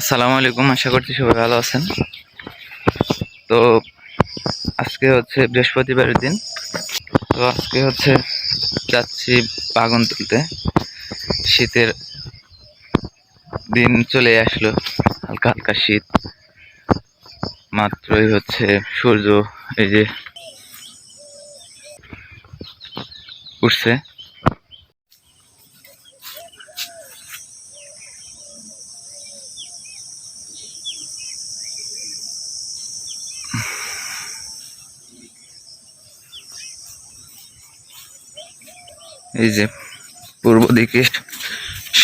আসসালামু আলাইকুম, আশা করছি সবাই ভালো আছেন। তো আজকে হচ্ছে বৃহস্পতিবারের দিন। তো আজকে হচ্ছে যাচ্ছি বাগন তুলতে। শীতের দিন চলে আসলো, হালকা হালকা শীত। মাত্রই হচ্ছে সূর্য এই যে উঠছে। এই যে পূর্ব দিকে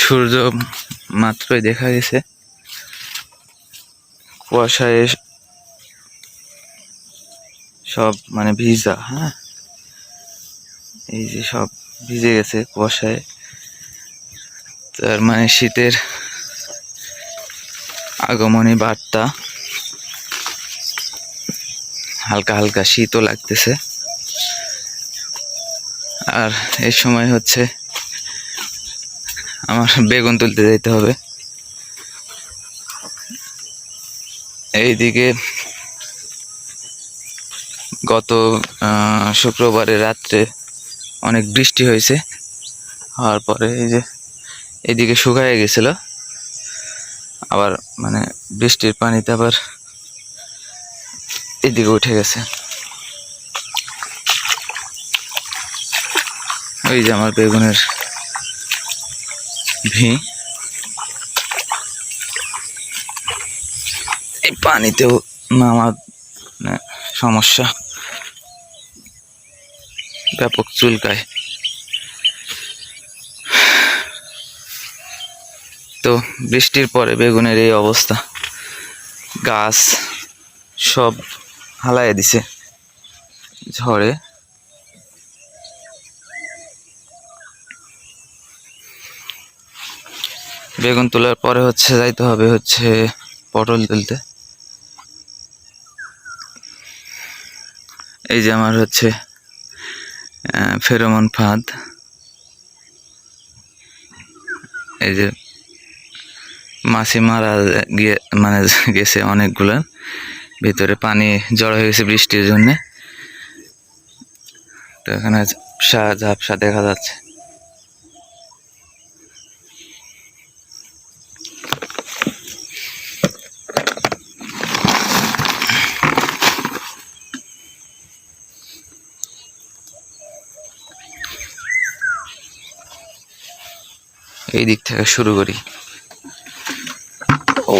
সূর্য মাত্রই দেখা গেছে। কুয়াশায় সব মানে ভিজা হ্যাঁ? এই যে সব ভিজে গেছে কুয়াশায়। তার মানে শীতের আগমনী বার্তা। হালকা হালকা শীতও লাগতেছে। আর এই সময় হচ্ছে আমার বেগুন তুলতে যেতে হবে। এইদিকে গত শুক্রবারে রাত্রে অনেক বৃষ্টি হয়েছে। হওয়ার পরে এই যে এইদিকে শুকায় গেছিল। আবার মানে বৃষ্টির পানিতে আবার এদিকে উঠে গেছে। ওই যে আমার বেগুনের ভি। এই পানিতেও নামার মানে সমস্যা। ব্যাপক চুলকায়। তো বৃষ্টির পরে বেগুনের এই অবস্থা। গাছ সব হালায় দিছে। ঝড়ে। বেগুন তোলার পরে হচ্ছে যাইতে হবে হচ্ছে পটল তুলতে। এই যে আমার হচ্ছে ফেরোমন ফাঁদ। এই যে মাছি মারা গিয়ে মানে গেছে অনেকগুলো। ভিতরে পানি জড়ো হয়ে গেছে বৃষ্টির জন্যে। তো এখানে সা ঝাপসা দেখা যাচ্ছে। এই দিক থেকে শুরু করি। ও।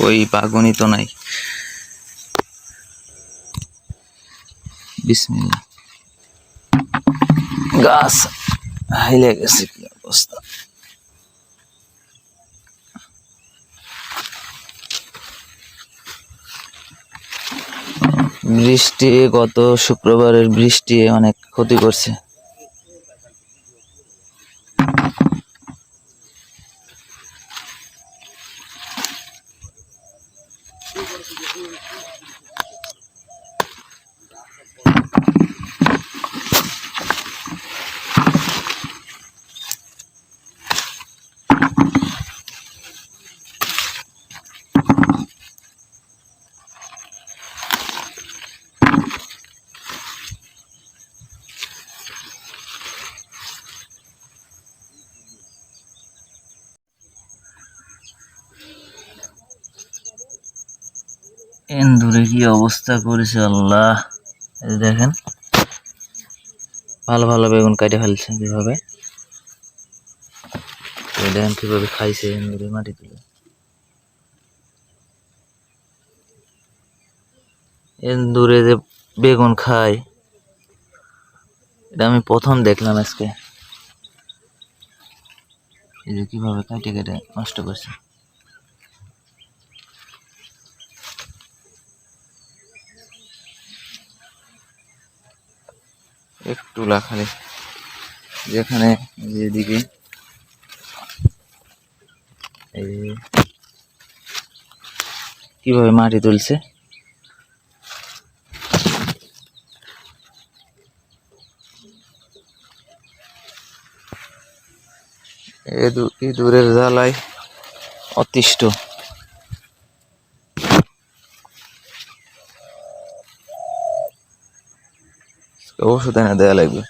ওই বাগুনি তো নাই। বিসমিল্লাহ। গাছ হাইলে গেছে কি অবস্থা? বৃষ্টি গত শুক্রবারের বৃষ্টি অনেক ক্ষতি করছে। এন্দুরে কি অবস্থা করেছে আল্লাহ? দেখেন। ভালো ভালো বেগুন কাটে ফেলছে কীভাবে। দেখেন কীভাবে খাইছে এন্দুরে মাটি তুলে। এন্দুরে যে বেগুন খায়, এটা আমি প্রথম দেখলাম আজকে। এই যে কীভাবে কাটে কেটে নষ্ট করছে। একটু লাখালে যেখানে এদিকে কীভাবে মাটি তুলছে? এ দূরের জ্বালায় অতিষ্ঠ। ওষুধ এনে দেয়া লাগবে।